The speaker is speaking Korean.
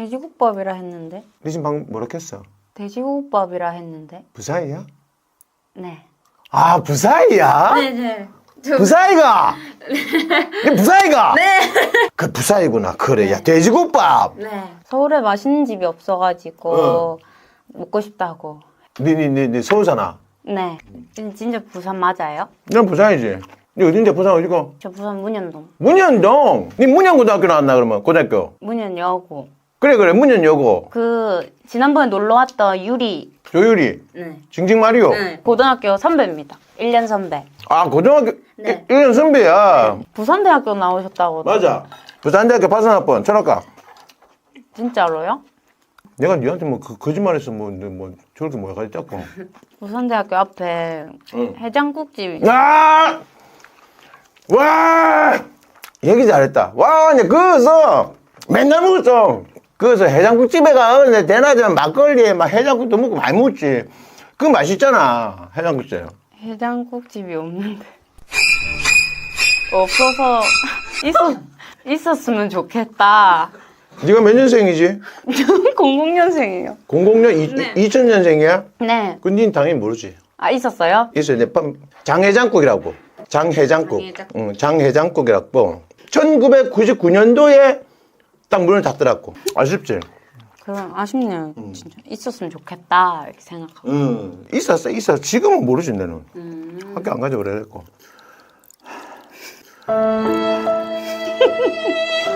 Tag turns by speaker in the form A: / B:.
A: 돼지국밥이라 했는데.
B: 니 지금 방금 뭐라 했어?
A: 돼지국밥이라 했는데.
B: 부사이야?
A: 네.
B: 아 부사이야?
A: 네네.
B: 부사이가? 니 부사이가? 네. 그 부사이구나. 그래. 야 돼지국밥.
A: 네. 서울에 맛있는 집이 없어가지고 먹고 싶다고.
B: 니니니 니 서울사나?
A: 네. 진짜 부산 맞아요?
B: 난 부산이지. 니 어딘데 부산 어디고?
A: 저 부산 문현동.
B: 문현동. 니 문현고등학교 나왔나 그러면 고등학교.
A: 문현여고.
B: 그래 그래 문현여고.
A: 그 지난번에 놀러 왔던 유리.
B: 조유리.
A: 네.
B: 징징 마리오.
A: 고등학교 선배입니다. 1년 선배.
B: 아 고등학교
A: 네.
B: 1년 선배야.
A: 부산대학교 나오셨다고.
B: 맞아. 부산대학교 파산학번 천학과.
A: 진짜로요?
B: 내가 니한테 뭐 그, 거짓말했어 뭐, 너뭐 저렇게 뭐야 가지 짰고.
A: 부산대학교 앞에
B: 응.
A: 해장국집이
B: 아! 와! 얘기 잘했다. 와, 이제 그거서 맨날 먹었어. 그래서 해장국집에 가, 근데 대낮에 막걸리에 막 해장국도 먹고 많이 먹지. 그거 맛있잖아. 해장국집.
A: 해장국집이 없는데. 없어서 있었, 있었으면 좋겠다.
B: 네가 몇 년생이지?
A: 00년생이에요.
B: 00년, 2000년생이야?
A: 네.
B: 그건 니 당연히 모르지.
A: 아, 있었어요?
B: 있어요. 내 പ്പം- 장해장국이라고. 장해장국.
A: 장해장국.
B: 응, 장해장국이라고. 1999년도에 딱 문을 닫더라고. 아쉽지?
A: 그럼 아쉽네요. 진짜. 있었으면 좋겠다. 이렇게 생각하고.
B: 응. 있었어, 있었어. 지금은 모르지, 나는. 학교 안 가지 오래됐고.